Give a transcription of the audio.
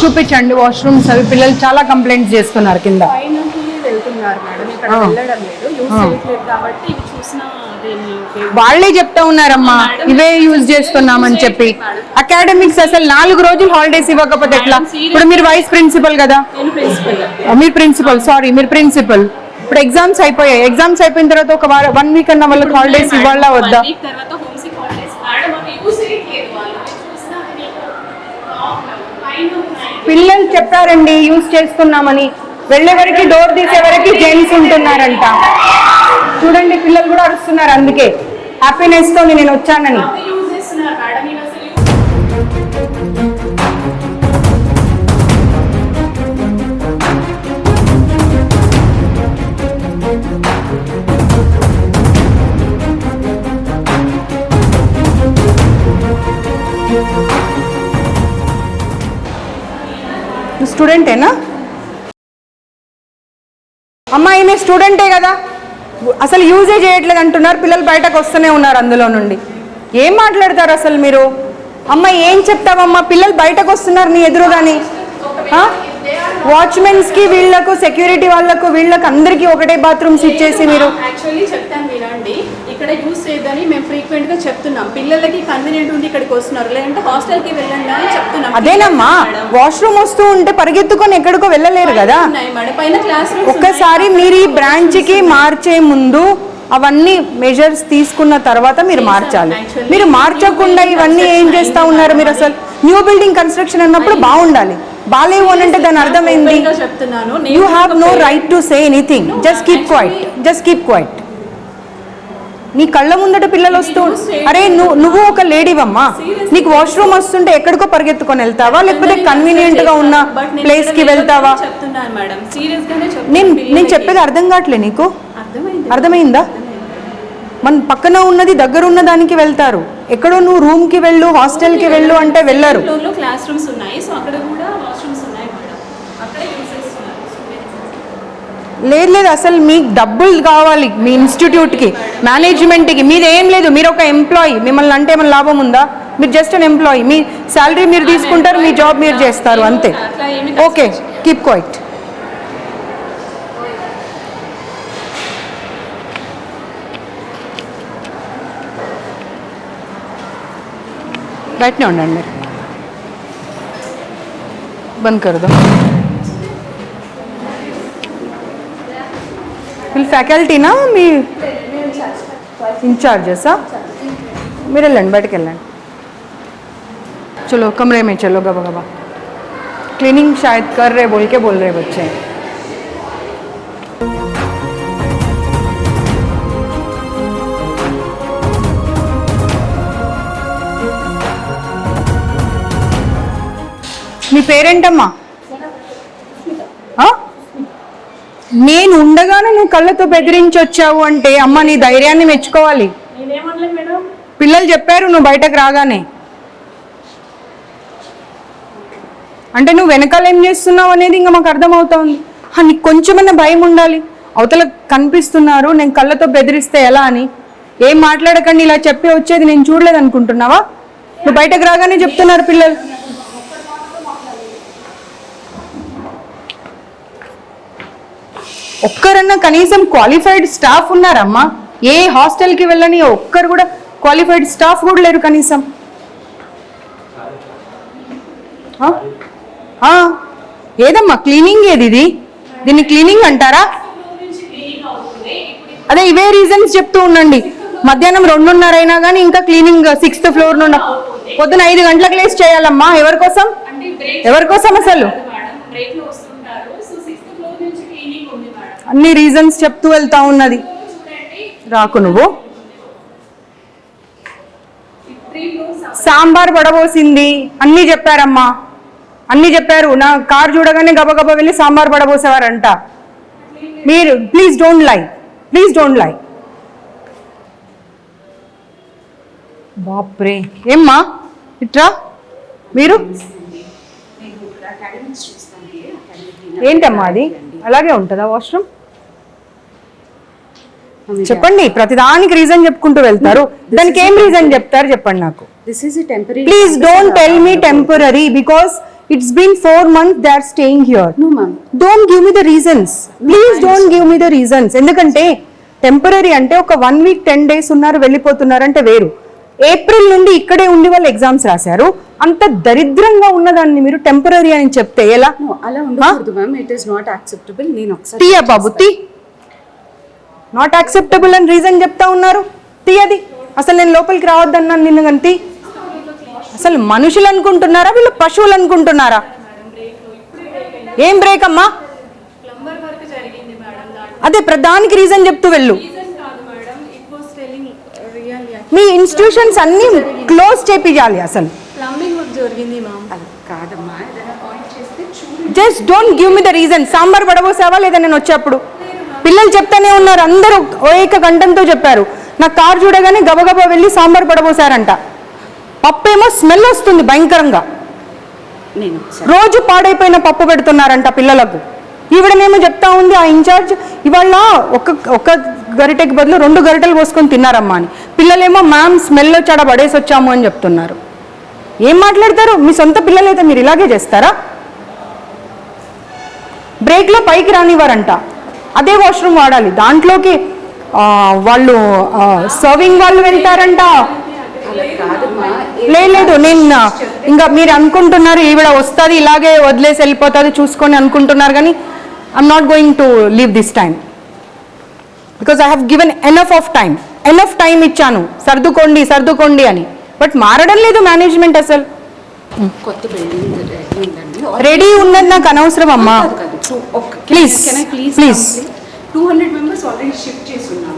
చూపించండి వాష్రూమ్స్ అవి. పిల్లలు చాలా కంప్లైంట్స్ చేస్తున్నారు కింద. వాళ్ళే చెప్తా ఉన్నారమ్మా. ఇవే యూజ్ చేస్తున్నామని చెప్పి. అకాడమిక్స్ అసలు నాలుగు రోజులు హాలిడేస్ ఇవ్వకపోతే ఎట్లా? ఇప్పుడు మీరు వైస్ ప్రిన్సిపల్ కదా? మీరు ప్రిన్సిపల్ సారీ మీరు ప్రిన్సిపల్ ఇప్పుడు ఎగ్జామ్స్ అయిపోయాయి. ఎగ్జామ్స్ అయిపోయిన తర్వాత ఒక వారం వన్ వీక్ అన్న వాళ్ళకి హాలిడేస్ ఇవ్వాలా వద్దా వీక్ తర్వాత హోమ్ సిక్ హాలిడేస్ మేడం అవి యూస్ చేయట్లేదు వాళ్ళు అవి చూసినా అవి పైన ఉన్నాయి పిల్లలు చెప్పారండి యూజ్ చేస్తున్నామని వెళ్ళేవరకు డోర్ తీసేవరకు జెంట్స్ ఉంటున్నారంట. చూడండి పిల్లలు కూడా అరుస్తున్నారు అందుకే. హ్యాపీనెస్తో నేను వచ్చానని. స్టూడెంటేనా? అమ్మా ఈమె స్టూడెంటే కదా. అసలు యూజే చేయట్లేదు అంటున్నారు. పిల్లలు బయటకు వస్తూనే ఉన్నారు అందులో నుండి. ఏం మాట్లాడతారు అసలు మీరు? అమ్మ ఏం చెప్తావమ్మా? పిల్లలు బయటకు వస్తున్నారు నీ ఎదురుగాని. వాచ్మెన్స్కి వీళ్ళకు సెక్యూరిటీ వాళ్ళకు వీళ్ళకు అందరికీ ఒకటే బాత్రూమ్స్ ఇచ్చేసి మీరు. యాక్చువల్లీ చెప్తాను వినండి. ఇక్కడ యూస్ చేయొద్దని మేము ఫ్రీక్వెంట్గా చెప్తున్నాం. పిల్లలకి కన్వీనియంట్ ఉండి ఇక్కడికి వస్తున్నారు. లేదంటే హాస్టల్కి వెళ్ళండి అని చెప్తున్నాం. అదేనమ్మా. వాష్రూమ్ వస్తూ ఉంటే పరిగెత్తుకొని ఎక్కడికో వెళ్ళలేరు కదా? పైన క్లాస్ ఒక్కసారి మీరు ఈ బ్రాంచ్కి మార్చే ముందు అవన్నీ మెజర్స్ తీసుకున్న తర్వాత మీరు మార్చాలి. మీరు మార్చకుండా ఇవన్నీ ఏం చేస్తా ఉన్నారు మీరు అసలు? న్యూ బిల్డింగ్ కన్స్ట్రక్షన్ అన్నప్పుడు బాగుండాలి. బాలేవు అని అంటే దాని అర్థమైంది you have no right to say anything just keep quiet just keep quiet నీ కళ్ళ ముందట పిల్లలు వస్తూ అరే నువ్వు నువ్వు ఒక లేడీవమ్మా. నీకు వాష్రూమ్ వస్తుంటే ఎక్కడికో పరిగెత్తుకొని వెళ్తావా? లేకపోతే కన్వీనియంట్గా ఉన్న ప్లేస్కి వెళ్తావా? నేను నేను చెప్పేది అర్థం కావట్లే నీకు? అర్థమైంది. మన పక్కన ఉన్నది దగ్గర ఉన్న దానికి వెళ్తారు. ఎక్కడో నువ్వు రూమ్కి వెళ్ళు హాస్టల్కి వెళ్ళు అంటే వెళ్ళరు. క్లాస్ రూమ్స్ ఉన్నాయి సో అక్కడ కూడా వాష్రూమ్స్ ఉన్నాయి మేడం అక్కడ యూస్ చేస్తున్నారు లేదు లేదు అసలు మీకు డబ్బులు కావాలి మీ ఇన్స్టిట్యూట్కి మేనేజ్మెంట్కి. మీరు ఏం లేదు మీరు ఒక ఎంప్లాయీ మిమ్మల్ని అంటే ఏమైనా లాభం ఉందా? మీరు జస్ట్ అన్ ఎంప్లాయీ మీ శాలరీ మీరు తీసుకుంటారు మీ జాబ్ మీరు చేస్తారు అంతే. ఓకే కీప్ క్వైట్ బయటనే ఉండండి. మీరు బంద్ కరదా. వీళ్ళు ఫ్యాకల్టీనా మీ इंचार्जेसा మీరు వెళ్ళండి బయటకు వెళ్ళండి चलो कमरे में चलो गबा गबा क्लीनिंग शायद कर रहे बोल के बोल रहे बच्चे మీ పేరేంటమ్మా నేను ఉండగానే నువ్వు కళ్ళతో బెదిరించి వచ్చావు అంటే అమ్మ నీ ధైర్యాన్ని మెచ్చుకోవాలి. పిల్లలు చెప్పారు నువ్వు బయటకు రాగానే. అంటే నువ్వు వెనకాల ఏం చేస్తున్నావు అనేది ఇంకా మాకు అర్థమవుతోంది. నీకు కొంచెమన్నా భయం ఉండాలి. అవతల కనిపిస్తున్నారు నేను కళ్ళతో బెదిరిస్తే ఎలా అని. ఏం మాట్లాడకండి ఇలా చెప్పి వచ్చేది నేను చూడలేదు అనుకుంటున్నావా నువ్వు బయటకు రాగానే చెప్తున్నారు పిల్లలు. ఒక్కరన్నా కనీసం క్వాలిఫైడ్ స్టాఫ్ ఉన్నారమ్మా. ఏ హాస్టల్కి వెళ్ళని ఒక్కరు కూడా క్వాలిఫైడ్ స్టాఫ్ కూడా లేరు కనీసం. ఏదమ్మా క్లీనింగ్ ఏది ఇది? దీన్ని క్లీనింగ్ అంటారా? అదే ఇవే రీజన్స్ చెప్తూ ఉండండి. మధ్యాహ్నం రెండున్నర అయినా కానీ ఇంకా క్లీనింగ్ సిక్స్త్ ఫ్లోర్ నుండి పొద్దున ఐదు గంటలకు లేచి చేయాలమ్మా. ఎవరి కోసం? ఎవరి కోసం అసలు మేడం బ్రేక్లో వస్తుంటారు సో సిక్స్త్ ఫ్లోర్ నుంచి క్లీనింగ్ ఉంది మేడం అన్ని రీజన్స్ చెప్తూ వెళ్తా ఉన్నది. రాకు నువ్వు. సాంబార్ పడబోసింది అన్నీ చెప్పారమ్మా. అన్నీ చెప్పారు. నా కార్ చూడగానే గబగబా వెళ్ళి సాంబార్ పడబోసేవారంట మీరు please don't lie please don't lie బాప్రే. ఏమ్మా? ఇట్రా? మీరు? ఏంటమ్మా అది? అలాగే ఉంటుందా వాష్రూమ్? చెప్పండి ప్రతిదానికి రీజన్ చెప్పుకుంటూ వెళ్తారు. దానికి ఏం రీజన్ చెప్తారు చెప్పండి నాకు. This is temporary please don't tell me temporary because it's been four month they are staying here don't give me the reasons please don't give me the reasons ఎందుకంటే టెంపరీ అంటే ఒక వన్ వీక్ టెన్ డేస్ ఉన్నారు వెళ్ళిపోతున్నారు అంటే వేరు. April నుండి ఇక్కడే ఉండి వాళ్ళు ఎగ్జామ్స్ రాశారు. అంత దరిద్రంగా ఉన్నదాన్ని మీరు టెంపరీ అని చెప్తే ఎలా? అలా ఉండకూడదు ma'am it is not acceptable నేను ఒకసారి తీయ బాబు తీ నాట్ యాక్సెప్టబుల్ అని రీజన్ చెప్తా ఉన్నారు. తీయది అసలు నేను లోపలికి రావద్దన్నాను నిన్ను కానీ తీ. అసలు మనుషులు అనుకుంటున్నారా? వీళ్ళు పశువులు అనుకుంటున్నారా? ఏం బ్రేక్ అమ్మా? అదే ప్రధానికి రీజన్ చెప్తూ వెళ్ళు. మీ ఇన్స్టిట్యూషన్స్ అన్ని క్లోజ్ చేపియాలి అసలు. Just don't give me the reason sambar పడబోసావా లేదా నేను వచ్చేప్పుడు? పిల్లలు చెప్తానే ఉన్నారు. అందరూ ఏక కంఠంతో చెప్పారు. నా కార్ చూడగానే గబగబా వెళ్ళి సాంబార్ పడబోసారంట. పప్పు ఏమో స్మెల్ వస్తుంది భయంకరంగా. రోజు పాడైపోయిన పప్పు పెడుతున్నారంట పిల్లలకు. ఈవిడనేమో చెప్తా ఉంది ఆ ఇన్ఛార్జ్ ఇవాళ ఒక ఒక గరిటెకి బదులు రెండు గరిటెలు పోసుకొని తిన్నారమ్మా అని. పిల్లలేమో మ్యామ్ స్మెల్ వచ్చాడ పడేసి వచ్చాము అని చెప్తున్నారు. ఏం మాట్లాడతారు? మీ సొంత పిల్లలైతే మీరు ఇలాగే చేస్తారా? బ్రేక్లో పైకి రానివ్వరంట. అదే వాష్రూమ్ వాడాలి. దాంట్లోకి వాళ్ళు సర్వింగ్ వాళ్ళు వెళ్తారంట. లేదు నేను ఇంకా మీరు అనుకుంటున్నారు ఈవిడ వస్తుంది ఇలాగే వదిలేసి వెళ్ళిపోతుంది చూసుకొని అనుకుంటున్నారు కానీ I'm not going to leave this time because I have given enough of time enough time ఇచ్చాను. సర్దుకోండి సర్దుకోండి అని. బట్ మారడం లేదు మేనేజ్మెంట్ అసలు. కొత్త బిల్డింగ్ రెడీ ఉందండి. రెడీ ఉన్నది నాకు అనవసరం అమ్మా. Please please. Two hundred members already shift చేసి ఉన్నారు